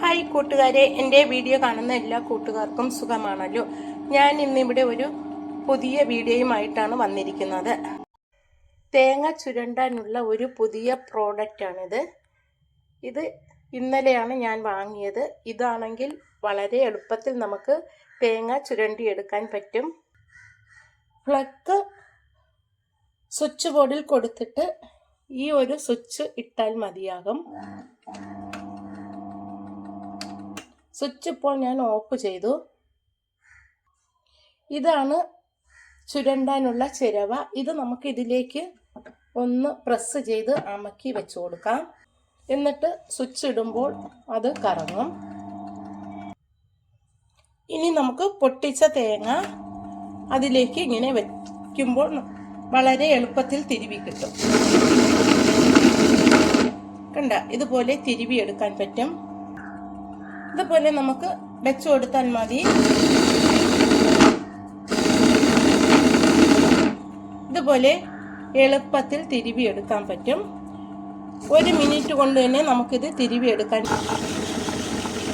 Hi കൂട്ടുകാരെ എന്റെ video കാണുന്ന എല്ലാ കൂട്ടുകാർക്കും സുഖമാണല്ലോ. ഞാൻ ഇന്നിവിടെ ഒരു പുതിയ വീഡിയോയുമായിട്ടാണ് വന്നിരിക്കുന്നത്. തേങ്ങ ചുരണ്ടാനുള്ള ഒരു പുതിയ പ്രോഡക്റ്റാണിത്. ഇത് ഇന്നലെയാണ് ഞാൻ വാങ്ങിയത്. ഇതാണെങ്കിൽ വളരെ എളുപ്പത്തിൽ നമുക്ക് തേങ്ങ ചുരണ്ടിയെടുക്കാൻ പറ്റും. പ്ലക്ക് സ്വിച്ച് ബോർഡിൽ കൊടുത്തിട്ട് ഈ ഒരു സ്വിച്ച് ഇട്ടാൽ മതിയാകും. സ്വിച്ച് ഇപ്പോൾ ഞാൻ ഓഫ് ചെയ്തു. ഇതാണ് ചുരണ്ടാനുള്ള ചിരവ. ഇത് നമുക്ക് ഇതിലേക്ക് ഒന്ന് പ്രസ് ചെയ്ത് അമക്കി വെച്ചു കൊടുക്കാം. എന്നിട്ട് സ്വിച്ച് ഇടുമ്പോൾ അത് കറങ്ങും. ഇനി നമുക്ക് പൊട്ടിച്ച തേങ്ങ അതിലേക്ക് ഇങ്ങനെ വയ്ക്കുമ്പോൾ വളരെ എളുപ്പത്തിൽ തിരുവി കിട്ടും. കണ്ട ഇതുപോലെ തിരുവി എടുക്കാൻ പറ്റും. ഇതുപോലെ നമുക്ക് വെച്ചു കൊടുത്താൽ മതി. ഇതുപോലെ എളുപ്പത്തിൽ തിരുവി എടുക്കാൻ പറ്റും. ഒരു മിനിറ്റ് കൊണ്ട് തന്നെ നമുക്കിത് തിരുവി എടുക്കാൻ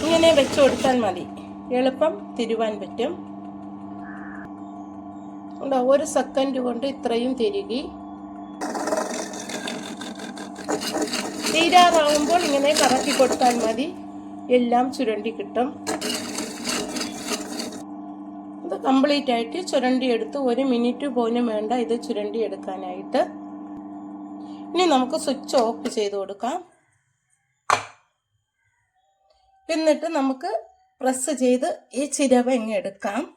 ഇങ്ങനെ വെച്ചു കൊടുത്താൽ മതി. എളുപ്പം തിരുവാൻ പറ്റും. ഒരു സെക്കൻഡ് കൊണ്ട് ഇത്രയും തിരുകി. തീരാറാവുമ്പോൾ ഇങ്ങനെ കറക്കി കൊടുത്താൽ മതി. എല്ലാം ചുരണ്ടി കിട്ടും. ഇത് കംപ്ലീറ്റ് ആയിട്ട് ചുരണ്ടി എടുത്ത് ഒരു മിനിറ്റ് പോലും വേണ്ട ഇത് ചുരണ്ടി എടുക്കാനായിട്ട്. ഇനി നമുക്ക് സ്വിച്ച് ഓഫ് ചെയ്ത് കൊടുക്കാം. എന്നിട്ട് നമുക്ക് പ്രസ് ചെയ്ത് ഈ ചിരവ ഇങ്ങ് എടുക്കാം.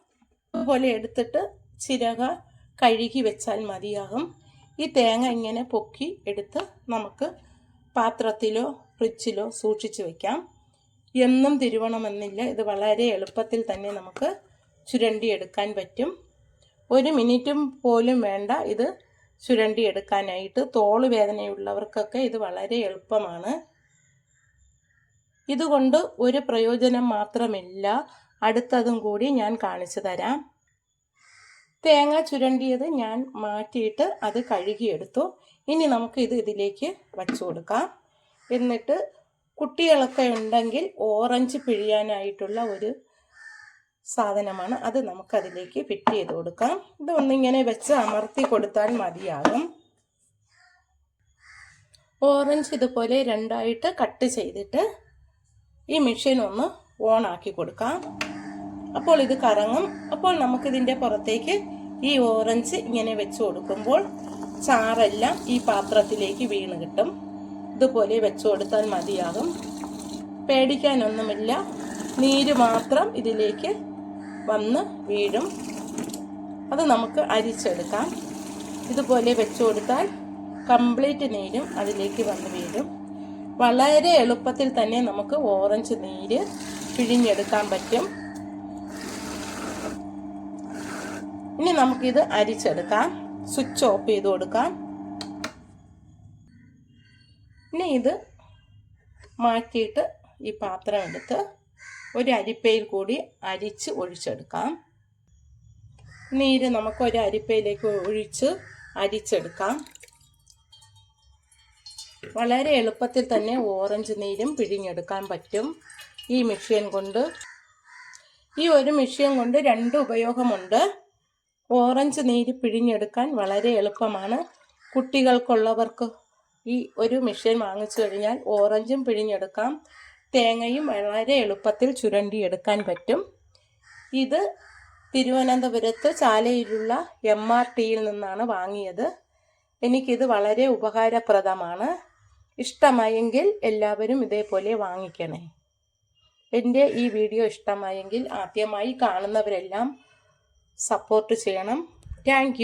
അതുപോലെ എടുത്തിട്ട് ചിരക കഴുകി വെച്ചാൽ മതിയാകും. ഈ തേങ്ങ ഇങ്ങനെ പൊക്കി എടുത്ത് നമുക്ക് പാത്രത്തിലോ ഫ്രിഡ്ജിലോ സൂക്ഷിച്ചു വെക്കാം. എന്നും തിരുവണമെന്നില്ല. ഇത് വളരെ എളുപ്പത്തിൽ തന്നെ നമുക്ക് ചുരണ്ടിയെടുക്കാൻ പറ്റും. ഒരു മിനിറ്റും പോലും വേണ്ട ഇത് ചുരണ്ടിയെടുക്കാനായിട്ട്. തോൾ വേദനയുള്ളവർക്കൊക്കെ ഇത് വളരെ എളുപ്പമാണ്. ഇതുകൊണ്ട് ഒരു പ്രയോജനം മാത്രമില്ല. അടുത്തതും കൂടി ഞാൻ കാണിച്ചു തരാം. തേങ്ങ ചുരണ്ടിയത് ഞാൻ മാറ്റിയിട്ട് അത് കഴുകിയെടുത്തു. ഇനി നമുക്ക് ഇത് ഇതിലേക്ക് വച്ചു കൊടുക്കാം. എന്നിട്ട് കുട്ടികളൊക്കെ ഉണ്ടെങ്കിൽ ഓറഞ്ച് പിഴിയാനായിട്ടുള്ള ഒരു സാധനമാണ്. അത് നമുക്കതിലേക്ക് ഫിറ്റ് ചെയ്ത് കൊടുക്കാം. ഇത് ഒന്നിങ്ങനെ വെച്ച് അമർത്തി കൊടുത്താൽ മതിയാകും. ഓറഞ്ച് ഇതുപോലെ രണ്ടായിട്ട് കട്ട് ചെയ്തിട്ട് ഈ മെഷീൻ ഒന്ന് ഓൺ ആക്കി കൊടുക്കാം. അപ്പോൾ ഇത് കറങ്ങും. അപ്പോൾ നമുക്കിതിന്റെ പുറത്തേക്ക് ഈ ഓറഞ്ച് ഇങ്ങനെ വെച്ച് കൊടുക്കുമ്പോൾ ചാറെല്ലാം ഈ പാത്രത്തിലേക്ക് വീണ് കിട്ടും. ഇതുപോലെ വെച്ചു കൊടുത്താൽ മതിയാകും. പേടിക്കാനൊന്നുമില്ല. നീര് മാത്രം ഇതിലേക്ക് വന്ന് വീഴും. അത് നമുക്ക് അരിച്ചെടുക്കാം. ഇതുപോലെ വെച്ചു കൊടുത്താൽ കംപ്ലീറ്റ് നീരും അതിലേക്ക് വന്ന് വീഴും. വളരെ എളുപ്പത്തിൽ തന്നെ നമുക്ക് ഓറഞ്ച് നീര് പിഴിഞ്ഞെടുക്കാൻ പറ്റും. ഇനി നമുക്കിത് അരിച്ചെടുക്കാം. സ്വിച്ച് ഓഫ് ചെയ്ത് കൊടുക്കാം. ഇനി ഇത് മാറ്റിയിട്ട് ഈ പാത്രം എടുത്ത് ഒരു അരിപ്പയിൽ കൂടി അരിച്ച് ഒഴിച്ചെടുക്കാം. നീര് നമുക്ക് ഒരു അരിപ്പയിലേക്ക് ഒഴിച്ച് അരിച്ചെടുക്കാം. വളരെ എളുപ്പത്തിൽ തന്നെ ഓറഞ്ച് നീരും പിഴിഞ്ഞെടുക്കാൻ പറ്റും ഈ മെഷീൻ കൊണ്ട്. ഈ ഒരു മെഷീൻ കൊണ്ട് രണ്ട് ഉപയോഗമുണ്ട്. ഓറഞ്ച് നീര് പിഴിഞ്ഞെടുക്കാൻ വളരെ എളുപ്പമാണ്. കുട്ടികൾക്കുള്ളവർക്ക് ഈ ഒരു മെഷീൻ വാങ്ങിച്ചു കഴിഞ്ഞാൽ ഓറഞ്ചും പിഴിഞ്ഞെടുക്കാം. തേങ്ങയും വളരെ എളുപ്പത്തിൽ ചുരണ്ടിയെടുക്കാൻ പറ്റും. ഇത് തിരുവനന്തപുരത്ത് ചാലയിലുള്ള എം ആർ ടിയിൽ നിന്നാണ് വാങ്ങിയത്. എനിക്കിത് വളരെ ഉപകാരപ്രദമാണ്. ഇഷ്ടമായെങ്കിൽ എല്ലാവരും ഇതേപോലെ വാങ്ങിക്കണേ. എന്റെ ഈ വീഡിയോ ഇഷ്ടമായെങ്കിൽ ആദ്യമായി കാണുന്നവരെല്ലാം സപ്പോർട്ട് ചെയ്യണം. താങ്ക്